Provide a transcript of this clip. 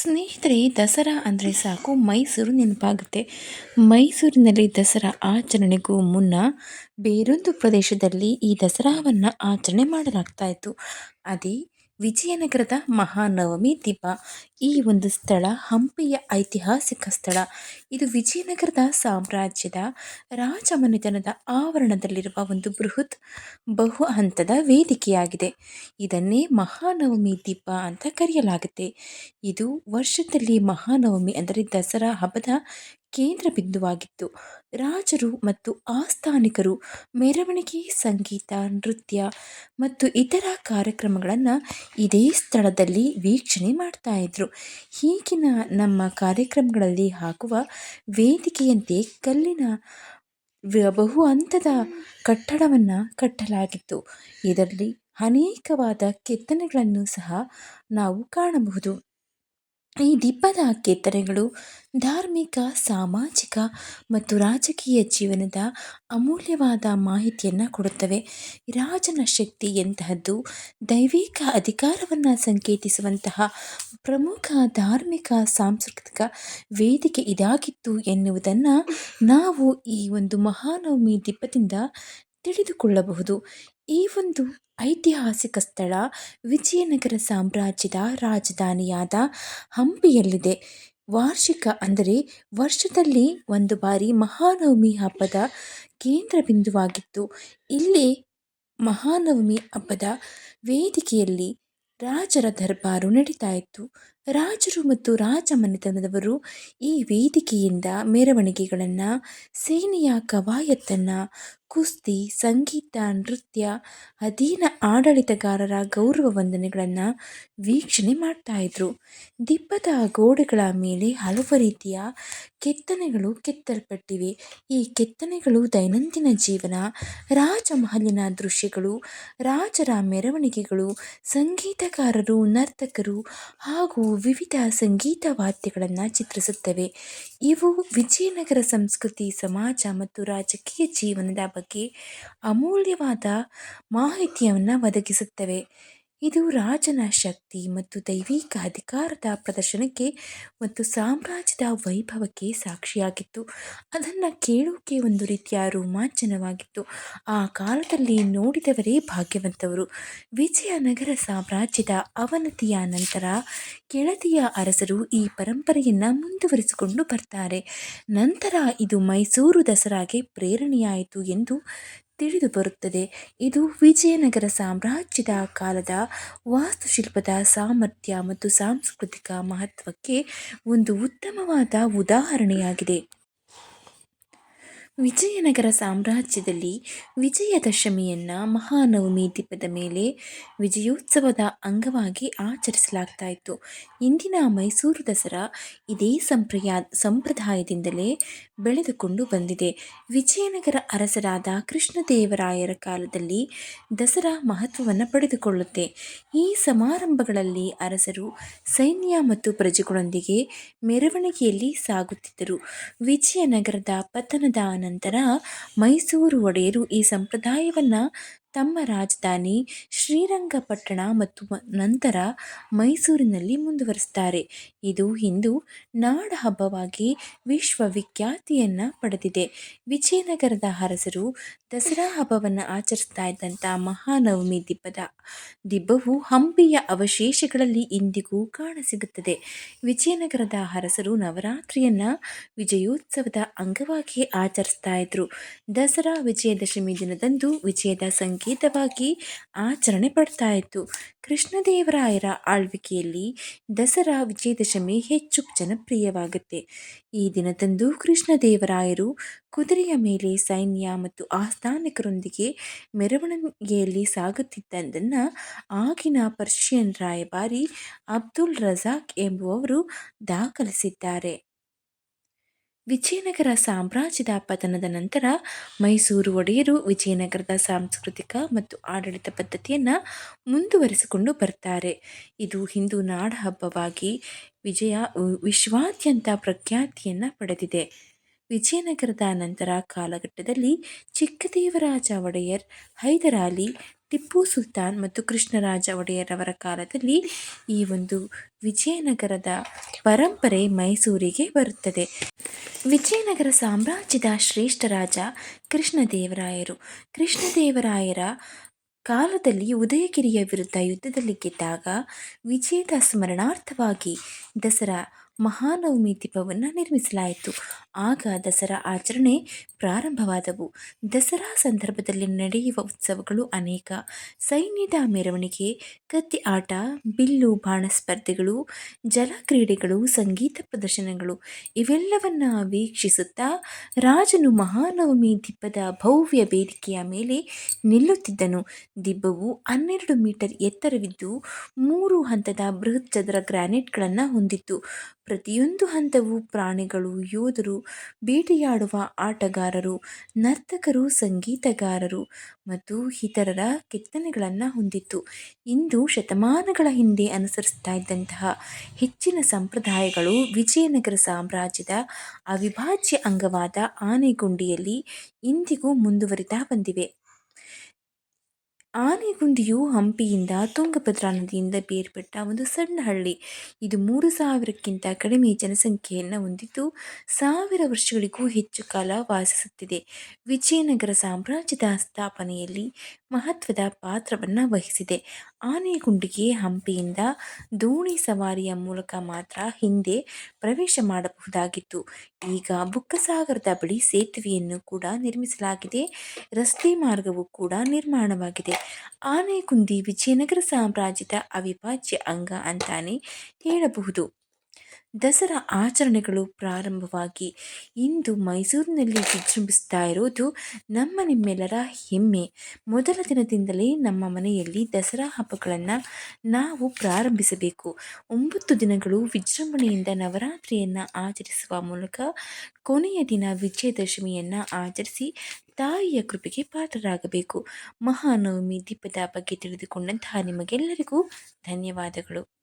ಸ್ನೇಹಿತರೆ ದಸರಾ ಅಂದರೆ ಸಾಕು. ಮೈಸೂರು ನೆನಪಾಗುತ್ತೆ. ಮೈಸೂರಿನಲ್ಲಿ ದಸರಾ ಆಚರಣೆಗೂ ಮುನ್ನ ಬೇರೊಂದು ಪ್ರದೇಶದಲ್ಲಿ ಈ ದಸರಾವನ್ನು ಆಚರಣೆ ಮಾಡಲಾಗ್ತಾ ಇತ್ತು. ಅದೇ ವಿಜಯನಗರದ ಮಹಾನವಮಿ ದೀಪ ಈ ಒಂದು ಸ್ಥಳ ಹಂಪಿಯ ಐತಿಹಾಸಿಕ ಸ್ಥಳ. ಇದು ವಿಜಯನಗರದ ಸಾಮ್ರಾಜ್ಯದ ರಾಜಮನೆತನದ ಆವರಣದಲ್ಲಿರುವ ಒಂದು ಬೃಹತ್ ಬಹು ಹಂತದ ವೇದಿಕೆಯಾಗಿದೆ. ಇದನ್ನೇ ಮಹಾನವಮಿ ದೀಪ ಅಂತ ಕರೆಯಲಾಗುತ್ತೆ. ಇದು ವರ್ಷದಲ್ಲಿ ಮಹಾನವಮಿ ಅಂದರೆ ದಸರಾ ಹಬ್ಬದ ಕೇಂದ್ರ ಬಿಂದುವಾಗಿತ್ತು. ರಾಜರು ಮತ್ತು ಆಸ್ಥಾನಿಕರು ಮೆರವಣಿಗೆ, ಸಂಗೀತ, ನೃತ್ಯ ಮತ್ತು ಇತರ ಕಾರ್ಯಕ್ರಮಗಳನ್ನು ಇದೇ ಸ್ಥಳದಲ್ಲಿ ವೀಕ್ಷಣೆ ಮಾಡ್ತಾ ಇದ್ರು. ಈಗಿನ ನಮ್ಮ ಕಾರ್ಯಕ್ರಮಗಳಲ್ಲಿ ಹಾಕುವ ವೇದಿಕೆಯಂತೆ ಕಲ್ಲಿನ ಬಹು ಹಂತದ ಕಟ್ಟಡವನ್ನು ಕಟ್ಟಲಾಗಿತ್ತು. ಇದರಲ್ಲಿ ಅನೇಕವಾದ ಕೆತ್ತನೆಗಳನ್ನು ಸಹ ನಾವು ಕಾಣಬಹುದು. ಈ ದಿಬ್ಬದ ಕೆತ್ತನೆಗಳು ಧಾರ್ಮಿಕ, ಸಾಮಾಜಿಕ ಮತ್ತು ರಾಜಕೀಯ ಜೀವನದ ಅಮೂಲ್ಯವಾದ ಮಾಹಿತಿಯನ್ನು ಕೊಡುತ್ತವೆ. ರಾಜನ ಶಕ್ತಿ ಎಂತಹದ್ದು? ದೈವಿಕ ಅಧಿಕಾರವನ್ನು ಸಂಕೇತಿಸುವಂತಹ ಪ್ರಮುಖ ಧಾರ್ಮಿಕ, ಸಾಂಸ್ಕೃತಿಕ ವೇದಿಕೆ ಇದಾಗಿತ್ತು ಎನ್ನುವುದನ್ನು ನಾವು ಈ ಒಂದು ಮಹಾನವಮಿ ದಿಬ್ಬದಿಂದ ತಿಳಿದುಕೊಳ್ಳಬಹುದು. ಈ ಒಂದು ಐತಿಹಾಸಿಕ ಸ್ಥಳ ವಿಜಯನಗರ ಸಾಮ್ರಾಜ್ಯದ ರಾಜಧಾನಿಯಾದ ಹಂಪಿಯಲ್ಲಿದೆ. ವಾರ್ಷಿಕ ಅಂದರೆ ವರ್ಷದಲ್ಲಿ ಒಂದು ಬಾರಿ ಮಹಾನವಮಿ ಹಬ್ಬದ ಕೇಂದ್ರ ಬಿಂದುವಾಗಿತ್ತು. ಇಲ್ಲಿ ಮಹಾನವಮಿ ಹಬ್ಬದ ವೇದಿಕೆಯಲ್ಲಿ ರಾಜರ ದರ್ಬಾರು ನಡೀತಾ ಇತ್ತು. ರಾಜರು ಮತ್ತು ರಾಜಮನೆತನದವರು ಈ ವೇದಿಕೆಯಿಂದ ಮೆರವಣಿಗೆಗಳನ್ನು, ಸೇನೆಯ ಕವಾಯತನ್ನು ಕುಸ್ತಿ, ಸಂಗೀತ, ನೃತ್ಯ, ಅಧೀನ ಆಡಳಿತಗಾರರ ಗೌರವ ವಂದನೆಗಳನ್ನು ವೀಕ್ಷಣೆ ಮಾಡ್ತಾಯಿದ್ರು ದಿಬ್ಬದ ಗೋಡೆಗಳ ಮೇಲೆ ಹಲವು ರೀತಿಯ ಕೆತ್ತನೆಗಳು ಕೆತ್ತಲ್ಪಟ್ಟಿವೆ. ಈ ಕೆತ್ತನೆಗಳು ದೈನಂದಿನ ಜೀವನ, ರಾಜಮಹಲಿನ ದೃಶ್ಯಗಳು, ರಾಜರ ಮೆರವಣಿಗೆಗಳು, ಸಂಗೀತಗಾರರು, ನರ್ತಕರು ಹಾಗೂ ವಿವಿಧ ಸಂಗೀತ ವಾದ್ಯಗಳನ್ನು ಚಿತ್ರಿಸುತ್ತವೆ. ಇವು ವಿಜಯನಗರ ಸಂಸ್ಕೃತಿ, ಸಮಾಜ ಮತ್ತು ರಾಜಕೀಯ ಜೀವನದ ಬಗ್ಗೆ ಅಮೂಲ್ಯವಾದ ಮಾಹಿತಿಯನ್ನು ಒದಗಿಸುತ್ತವೆ. ಇದು ರಾಜನ ಶಕ್ತಿ ಮತ್ತು ದೈವಿಕ ಅಧಿಕಾರದ ಪ್ರದರ್ಶನಕ್ಕೆ ಮತ್ತು ಸಾಮ್ರಾಜ್ಯದ ವೈಭವಕ್ಕೆ ಸಾಕ್ಷಿಯಾಗಿತ್ತು. ಅದನ್ನು ಕೇಳೋಕೆ ಒಂದು ರೀತಿಯ ರೋಮಾಂಚನವಾಗಿತ್ತು. ಆ ಕಾಲದಲ್ಲಿ ನೋಡಿದವರೇ ಭಾಗ್ಯವಂತವರು ವಿಜಯನಗರ ಸಾಮ್ರಾಜ್ಯದ ಅವನತಿಯ ನಂತರ ಕೆಳದಿಯ ಅರಸರು ಈ ಪರಂಪರೆಯನ್ನು ಮುಂದುವರಿಸಿಕೊಂಡು ಬರ್ತಾರೆ. ನಂತರ ಇದು ಮೈಸೂರು ದಸರಾಗೆ ಪ್ರೇರಣೆಯಾಯಿತು ಎಂದು ತಿಳಿದು ಬರುತ್ತದೆ. ಇದು ವಿಜಯನಗರ ಸಾಮ್ರಾಜ್ಯದ ಕಾಲದ ವಾಸ್ತುಶಿಲ್ಪದ ಸಾಮರ್ಥ್ಯ ಮತ್ತು ಸಾಂಸ್ಕೃತಿಕ ಮಹತ್ವಕ್ಕೆ ಒಂದು ಉತ್ತಮವಾದ ಉದಾಹರಣೆಯಾಗಿದೆ. ವಿಜಯನಗರ ಸಾಮ್ರಾಜ್ಯದಲ್ಲಿ ವಿಜಯದಶಮಿಯನ್ನು ಮಹಾನವಮಿ ದೀಪದ ಮೇಲೆ ವಿಜಯೋತ್ಸವದ ಅಂಗವಾಗಿ ಆಚರಿಸಲಾಗ್ತಾ ಇತ್ತು. ಇಂದಿನ ಮೈಸೂರು ದಸರಾ ಇದೇ ಸಂಪ್ರಯಾ, ಸಂಪ್ರದಾಯದಿಂದಲೇ ಬೆಳೆದುಕೊಂಡು ಬಂದಿದೆ. ವಿಜಯನಗರ ಅರಸರಾದ ಕೃಷ್ಣದೇವರಾಯರ ಕಾಲದಲ್ಲಿ ದಸರಾ ಮಹತ್ವವನ್ನು ಪಡೆದುಕೊಳ್ಳುತ್ತೆ. ಈ ಸಮಾರಂಭಗಳಲ್ಲಿ ಅರಸರು ಸೈನ್ಯ ಮತ್ತು ಪ್ರಜೆಗಳೊಂದಿಗೆ ಮೆರವಣಿಗೆಯಲ್ಲಿ ಸಾಗುತ್ತಿದ್ದರು. ವಿಜಯನಗರದ ಪತನದ ನಂತರ ಮೈಸೂರು ಒಡೆಯರು ಈ ಸಂಪ್ರದಾಯವನ್ನು ತಮ್ಮ ರಾಜಧಾನಿ ಶ್ರೀರಂಗಪಟ್ಟಣ ಮತ್ತು ನಂತರ ಮೈಸೂರಿನಲ್ಲಿ ಮುಂದುವರಿಸ್ತಾರೆ ಇದು ಇಂದು ನಾಡಹಬ್ಬವಾಗಿ ವಿಶ್ವವಿಖ್ಯಾತಿಯನ್ನು ಪಡೆದಿದೆ. ವಿಜಯನಗರದ ಅರಸರು ದಸರಾ ಹಬ್ಬವನ್ನು ಆಚರಿಸ್ತಾ ಇದ್ದಂಥ ಮಹಾನವಮಿ ದಿಬ್ಬದ, ದಿಬ್ಬವು ಹಂಪಿಯ ಅವಶೇಷಗಳಲ್ಲಿ ಇಂದಿಗೂ ಕಾಣಸಿಗುತ್ತದೆ. ವಿಜಯನಗರದ ಅರಸರು ನವರಾತ್ರಿಯನ್ನು ವಿಜಯೋತ್ಸವದ ಅಂಗವಾಗಿ ಆಚರಿಸ್ತಾ ಇದ್ರು. ದಸರಾ ವಿಜಯದಶಮಿ ದಿನದಂದು ವಿಜಯದ ಸಂಕೇತವಾಗಿ ಆಚರಣೆ ಪಡ್ತಾ ಇತ್ತು. ಕೃಷ್ಣದೇವರಾಯರ ಆಳ್ವಿಕೆಯಲ್ಲಿ ದಸರಾ ವಿಜಯದಶಮಿ ಹೆಚ್ಚು ಜನಪ್ರಿಯವಾಗುತ್ತೆ. ಈ ದಿನದಂದು ಕೃಷ್ಣದೇವರಾಯರು ಕುದುರೆಯ ಮೇಲೆ ಸೈನ್ಯ ಮತ್ತು ಆಸ್ಥಾನಿಕರೊಂದಿಗೆ ಮೆರವಣಿಗೆಯಲ್ಲಿ ಸಾಗುತ್ತಿದ್ದದನ್ನು ಆಗಿನ ಪರ್ಷಿಯನ್ ರಾಯಭಾರಿ ಅಬ್ದುಲ್ ರಜಾಕ್ ಎಂಬುವವರು ದಾಖಲಿಸಿದ್ದಾರೆ. ವಿಜಯನಗರ ಸಾಮ್ರಾಜ್ಯದ ಪತನದ ನಂತರ ಮೈಸೂರು ಒಡೆಯರು ವಿಜಯನಗರದ ಸಾಂಸ್ಕೃತಿಕ ಮತ್ತು ಆಡಳಿತ ಪದ್ಧತಿಯನ್ನು ಮುಂದುವರಿಸಿಕೊಂಡು ಬರ್ತಾರೆ. ಇದು ಹಿಂದೂ ನಾಡ ಹಬ್ಬವಾಗಿ ವಿಜಯ ವಿಶ್ವಾದ್ಯಂತ ಪ್ರಖ್ಯಾತಿಯನ್ನು ಪಡೆದಿದೆ. ವಿಜಯನಗರದ ನಂತರ ಕಾಲಘಟ್ಟದಲ್ಲಿ ಚಿಕ್ಕದೇವರಾಜ ಒಡೆಯರ್ ಹೈದರಾಲಿ ಟಿಪ್ಪು ಸುಲ್ತಾನ್ ಮತ್ತು ಕೃಷ್ಣರಾಜ ಒಡೆಯರವರ ಕಾಲದಲ್ಲಿ ಈ ಒಂದು ವಿಜಯನಗರದ ಪರಂಪರೆ ಮೈಸೂರಿಗೆ ಬರುತ್ತದೆ. ವಿಜಯನಗರ ಸಾಮ್ರಾಜ್ಯದ ಶ್ರೇಷ್ಠ ರಾಜ ಕೃಷ್ಣದೇವರಾಯರು. ಕೃಷ್ಣದೇವರಾಯರ ಕಾಲದಲ್ಲಿ ಉದಯಗಿರಿಯ ವಿರುದ್ಧ ಯುದ್ಧದಲ್ಲಿ ಗೆದ್ದಾಗ ವಿಜಯದ ಸ್ಮರಣಾರ್ಥವಾಗಿ ದಸರಾ ಮಹಾನವಮಿ ದೀಪವನ್ನು ನಿರ್ಮಿಸಲಾಯಿತು. ಆಗ ದಸರಾ ಆಚರಣೆ ಪ್ರಾರಂಭವಾದವು. ದಸರಾ ಸಂದರ್ಭದಲ್ಲಿ ನಡೆಯುವ ಉತ್ಸವಗಳು ಅನೇಕ. ಸೈನ್ಯದ ಮೆರವಣಿಗೆ ಕತ್ತಿ ಆಟ, ಬಿಲ್ಲು, ಬಾಣ ಸ್ಪರ್ಧೆಗಳು ಜಲಕ್ರೀಡೆಗಳು ಸಂಗೀತ ಪ್ರದರ್ಶನಗಳು ಇವೆಲ್ಲವನ್ನ ವೀಕ್ಷಿಸುತ್ತಾ ರಾಜನು ಮಹಾನವಮಿ ದಿಬ್ಬದ ಭವ್ಯ ವೇದಿಕೆಯ ಮೇಲೆ ನಿಲ್ಲುತ್ತಿದ್ದನು. ದಿಬ್ಬವು ಹನ್ನೆರಡು ಮೀಟರ್ ಎತ್ತರವಿದ್ದು ಮೂರು ಹಂತದ ಬೃಹತ್ ಚದರ ಗ್ರಾನೈಟ್ಗಳನ್ನು ಹೊಂದಿತ್ತು. ಪ್ರತಿಯೊಂದು ಹಂತವು ಪ್ರಾಣಿಗಳು, ಯೋಧರು, ಬೇಟೆಯಾಡುವ ಆಟಗಾರರು, ನರ್ತಕರು, ಸಂಗೀತಗಾರರು ಮತ್ತು ಇತರರ ಕೆತ್ತನೆಗಳನ್ನು ಹೊಂದಿತ್ತು. ಇಂದು ಶತಮಾನಗಳ ಹಿಂದೆ ಅನುಸರಿಸ್ತಾ ಇದ್ದಂತಹ ಹೆಚ್ಚಿನ ಸಂಪ್ರದಾಯಗಳು ವಿಜಯನಗರ ಸಾಮ್ರಾಜ್ಯದ ಅವಿಭಾಜ್ಯ ಅಂಗವಾದ ಆನೆಗುಂಡಿಯಲ್ಲಿ ಇಂದಿಗೂ ಮುಂದುವರಿತಾ ಬಂದಿವೆ. ಆನೆಗುಂದಿಯು ಹಂಪಿಯಿಂದ ತುಂಗಭದ್ರಾ ನದಿಯಿಂದ ಬೇರ್ಪಟ್ಟ ಒಂದು ಸಣ್ಣ ಹಳ್ಳಿ. ಇದು ಮೂರು ಸಾವಿರಕ್ಕಿಂತ ಕಡಿಮೆ ಜನಸಂಖ್ಯೆಯನ್ನು ಹೊಂದಿದ್ದು, ಸಾವಿರ ವರ್ಷಗಳಿಗೂ ಹೆಚ್ಚು ಕಾಲ ವಾಸಿಸುತ್ತಿದೆ. ವಿಜಯನಗರ ಸಾಮ್ರಾಜ್ಯದ ಸ್ಥಾಪನೆಯಲ್ಲಿ ಮಹತ್ವದ ಪಾತ್ರವನ್ನು ವಹಿಸಿದೆ. ಆನೆಗುಂಡಿಗೆ ಹಂಪಿಯಿಂದ ದೋಣಿ ಸವಾರಿಯ ಮೂಲಕ ಮಾತ್ರ ಹಿಂದೆ ಪ್ರವೇಶ ಮಾಡಬಹುದಾಗಿತ್ತು. ಈಗ ಬುಕ್ಕಸಾಗರದ ಬಳಿ ಸೇತುವೆಯನ್ನು ಕೂಡ ನಿರ್ಮಿಸಲಾಗಿದೆ. ರಸ್ತೆ ಮಾರ್ಗವು ಕೂಡ ನಿರ್ಮಾಣವಾಗಿದೆ. ಆನೆಗುಂದಿ ವಿಜಯನಗರ ಸಾಮ್ರಾಜ್ಯದ ಅವಿಭಾಜ್ಯ ಅಂಗ ಅಂತಾನೆ ಹೇಳಬಹುದು. ದಸರಾ ಆಚರಣೆಗಳು ಪ್ರಾರಂಭವಾಗಿ ಇಂದು ಮೈಸೂರಿನಲ್ಲಿ ವಿಜೃಂಭಿಸ್ತಾ ಇರೋದು ನಮ್ಮ ನಿಮ್ಮೆಲ್ಲರ ಹೆಮ್ಮೆ. ಮೊದಲ ದಿನದಿಂದಲೇ ನಮ್ಮ ಮನೆಯಲ್ಲಿ ದಸರಾ ಹಬ್ಬಗಳನ್ನು ನಾವು ಪ್ರಾರಂಭಿಸಬೇಕು. ಒಂಬತ್ತು ದಿನಗಳು ವಿಜೃಂಭಣೆಯಿಂದ ನವರಾತ್ರಿಯನ್ನು ಆಚರಿಸುವ ಮೂಲಕ ಕೊನೆಯ ದಿನ ವಿಜಯದಶಮಿಯನ್ನು ಆಚರಿಸಿ ತಾಯಿಯ ಕೃಪೆಗೆ ಪಾತ್ರರಾಗಬೇಕು. ಮಹಾನವಮಿ ದೀಪದ ಬಗ್ಗೆ ತಿಳಿದುಕೊಂಡಂತಹ ನಿಮಗೆಲ್ಲರಿಗೂ ಧನ್ಯವಾದಗಳು.